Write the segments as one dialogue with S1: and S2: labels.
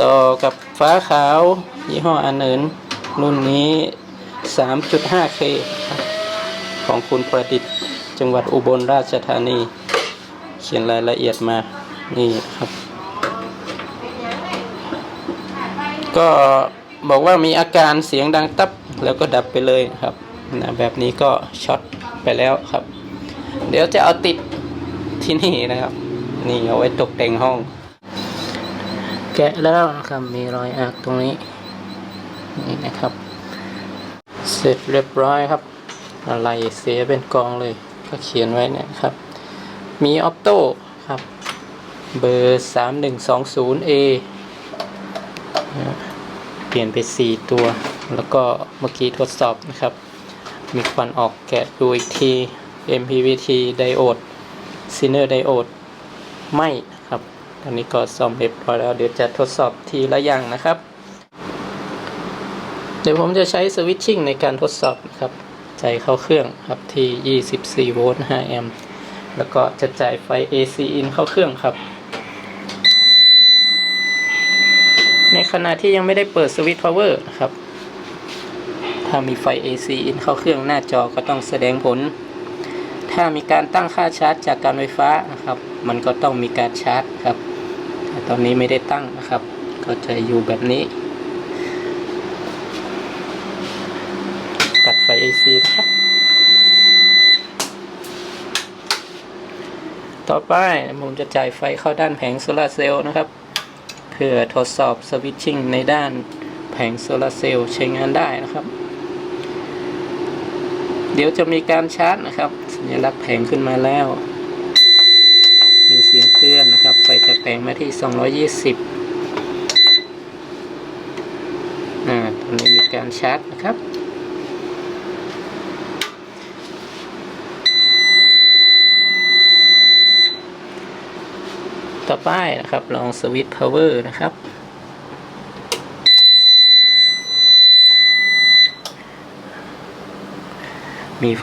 S1: ต่อกับฟ้าขาว ยี่ห้ออันเนินรุ่นนี้ 3.5K ของคุณประดิษฐ์จังหวัดอุบลราชธานี เขียนรายละเอียดมา นี่ครับ ก็บอกว่ามีอาการเสียงดังตับแล้วก็ดับไปเลยครับนะแบบนี้ก็ช็อตไปแล้วครับ เดี๋ยวจะเอาติดที่นี่นะครับ นี่เอาไว้ตกแต่งห้อง แกะแล้วนะครับมีรอยอักตรงนี้นี่นะครับ เสร็จเรียบร้อยครับ อะไรเสียเป็นกองเลยก็เขียนไว้นี่ครับ มีออ t โต้ครับเบอร์ 3120A นะเปลี่ยนไป 4 ตัว แล้วก็เมื่อกี้ทดสอบนะครับ มีควันออกแกะดูอีกที MPVT ไดโอดซีเนอร์ไดโอดไม่ครับ ตอนนี้ก็ซ่อมเรียบร้อยแล้ว เดี๋ยวจะทดสอบทีละอย่างนะครับ เดี๋ยวผมจะใช้สวิตชิ่งในการทดสอบนะครับใจเข้าเครื่องครับที่ 24 โวลต์ 5 แอมป์ แล้วก็จะจ่ายไฟ AC in เข้าเครื่องครับ ในขณะที่ยังไม่ได้เปิดสวิตช์ power นะครับ ถ้ามีไฟ AC in เข้าเครื่องหน้าจอก็ต้องแสดงผล ถ้ามีการตั้งค่าชาร์จจากการไฟฟ้านะครับ มันก็ต้องมีการชาร์จครับ ต่ตอนนี้ไม่ได้ตั้งนะครับ ก็จะอยู่แบบนี้ตัดไฟ AC นะครับ ต่อไปผมจะจ่ายไฟเข้าด้านแผงโซลาร์เซลล์นะครับเพื่อทดสอบสวิตชิ่งในด้านแผงโซลาร์เซลล์ใช้งานได้นะครับ เดี๋ยวจะมีการชาร์จนะครับ สัญลักษณ์แผงขึ้นมาแล้ว มีเสียงเคลื่อนนะครับ ไฟจากแผงมาที่ 220อ่าตอนนี้มีการชาร์จนะครับต่อไปนะครับ ลองสวิตช์พาวเวอร์นะครับ มีไฟ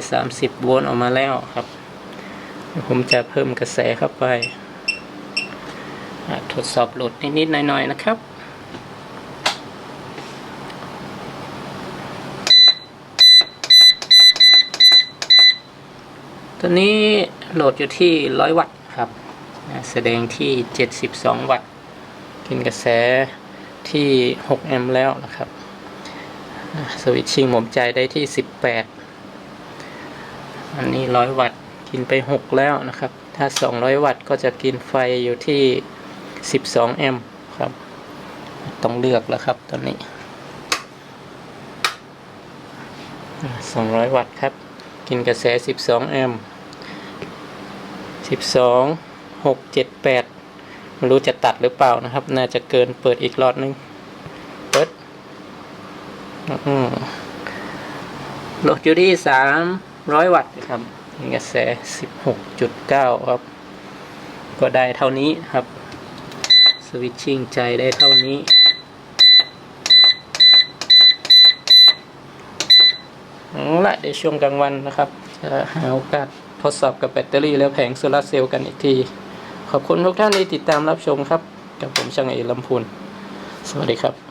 S1: 230 โวลต์ออกมาแล้วครับ ผมจะเพิ่มกระแสเข้าไป ทดสอบโหลดนิดๆหน่อยๆนะครับตอนนี้โหลดอยู่ที่ 100 วัตต์ครับ แสดงที่ 72 วัตต์ กินกระแสที่ 6 แอมป์แล้วนะครับ สวิตชิ่งผมจ่ายได้ที่ 18 อันนี้ 100 วัตต์ กินไป 6 แล้วนะครับ ถ้า 200 วัตต์ก็จะกินไฟอยู่ที่ 12 แอมป์ครับ ต้องเลือกแล้วครับตอนนี้ 200 วัตต์ครับ กินกระแส 12 แอมป์ 12 6 7 8 ไม่รู้จะตัดหรือเปล่านะครับ น่าจะเกินเปิดอีกหลอดนึง เปิดโหลดอยู่ที่สามร้อยวัตต์ครับกระแสสิบหกจุดเก้าครับ ก็ได้เท่านี้ครับ วิตชิ่งใจได้เท่านี้เอาละเดี๋ยวช่วงกลางวันนะครับ จะหาโอกาสทดสอบกับแบตเตอรี่แล้วแผงโซลาร์เซลล์กันอีกที ขอบคุณทุกท่านที่ติดตามรับชมครับ กับผมช่างเอลำพูน สวัสดีครับ